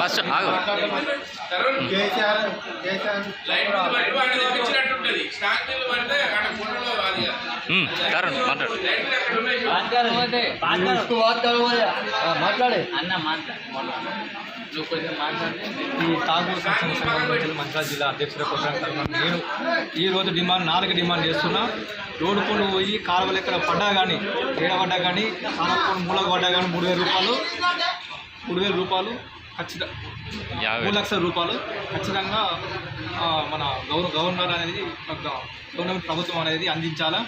First ఆగు. కరుణ్ మాట్లాడు. ఈ తాగూరు సంక్షేమ సంఘం మంచిర్యాల జిల్లా అధ్యక్షుడు కొట్టాను నేను ఈరోజు డిమాండ్ నాలుగు డిమాండ్ చేస్తున్నా రోడ్డు పనులు పోయి కాలువలు ఎక్కడ పడ్డా కానీ ఏడబడ్డా కానీ మూలకు పడ్డా కానీ మూడు వేల రూపాయలు మూడు వేల రూపాయలు ఖచ్చితంగా మూడు లక్షల రూపాయలు. ఖచ్చితంగా మన గవర్న గవర్నర్ అనేది గవర్నమెంట్ ప్రభుత్వం అనేది అందించాలా?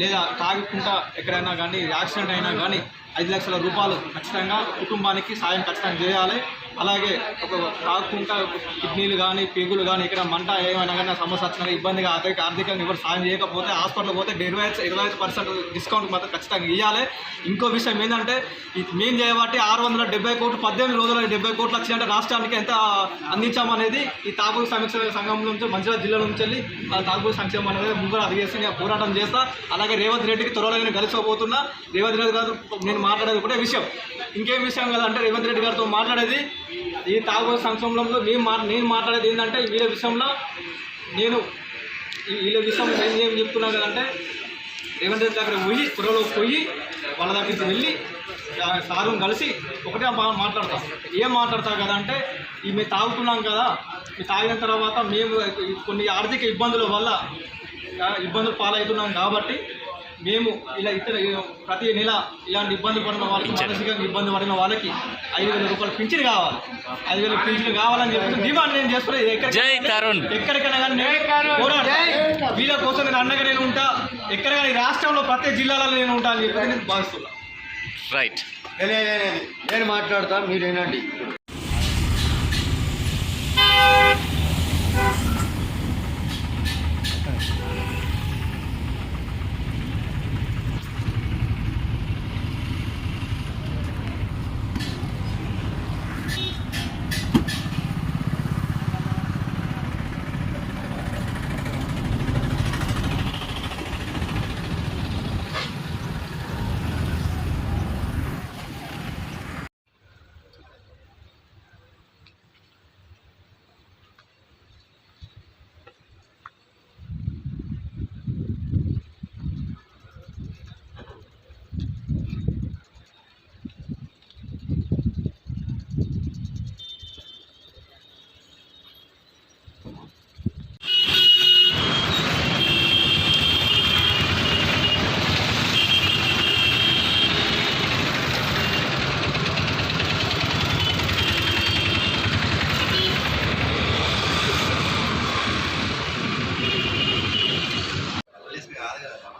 లేదా తాగకుండా ఎక్కడైనా కానీ యాక్సిడెంట్ అయినా కానీ ఐదు లక్షల రూపాయలు ఖచ్చితంగా కుటుంబానికి సాయం ఖచ్చితంగా చేయాలి. అలాగే ఒక కాకుండా కిడ్నీలు కానీ పేగులు కానీ ఇక్కడ మంట ఏమైనా కానీ సమస్య వచ్చినా ఇబ్బందిగా ఆర్థిక ఆర్థికంగా ఎవరు సాయం చేయకపోతే హాస్పిటల్ పోతే ఇరవై ఇరవై ఐదు పర్సెంట్ డిస్కౌంట్ మాత్రం ఖచ్చితంగా ఇవ్వాలి ఇంకో విషయం ఏంటంటే మేము చేయబట్టి ఆరు వందల డెబ్బై కోట్లు పద్దెనిమిది రోజుల డెబ్బై కోట్లు వచ్చిందంటే రాష్ట్రానికి ఎంత అందించామనేది ఈ తాగూరు సంక్షేమ సంఘం నుంచి మంచిర్యాల జిల్లా నుంచి వెళ్ళి ఆ తాగూరు సంక్షేమం అనేది ముందు అది చేసి పోరాటం చేస్తా. అలాగే రేవంత్ రెడ్డికి త్వరలో నేను కలిసిపోతున్నా. రేవంత్ రెడ్డి గారు నేను మాట్లాడేది కూడా విషయం. ఇంకేం విషయం కదా అంటే రేవంత్ రెడ్డి గారితో మాట్లాడేది ఈ తాగూరు సంక్షేమంలో నేను మా నేను మాట్లాడేది ఏంటంటే వీళ్ళ విషయంలో నేను వీళ్ళ విషయం నేను ఏం చెప్తున్నా కదంటే రేవంత్ రెడ్డి దగ్గర పోయి త్వరలో పోయి వాళ్ళ దగ్గరికి వెళ్ళి సారు కలిసి ఒకటే మాట్లాడతాం. ఏం మాట్లాడతాం కదా అంటే ఈ మేము తాగుతున్నాం కదా ఈ తాగిన తర్వాత మేము కొన్ని ఆర్థిక ఇబ్బందుల వల్ల ఇబ్బందులు పాలవుతున్నాం కాబట్టి మేము ఇలా ఇతర ప్రతి నెల ఇలాంటి ఇబ్బంది పడిన వాళ్ళకి మానసికంగా ఇబ్బంది పడిన వాళ్ళకి ఐదు వేల రూపాయలు పింఛన్ కావాలి. ఐదు వేల పింఛన్ కావాలని చెప్పి డిమాండ్ నేను చేస్తున్నా ఎక్కడ జై తరుణ్. ఎక్కడికైనా కానీ. వీళ్ళ కోసం నేను అండగా నేను ఉంటా. ఎక్కడ కానీ రాష్ట్రంలో ప్రతి జిల్లాలో నేను ఉంటా అని చెప్పి నేను భావిస్తున్నా. రైట్ నేను మాట్లాడతా మీరు ఏనండి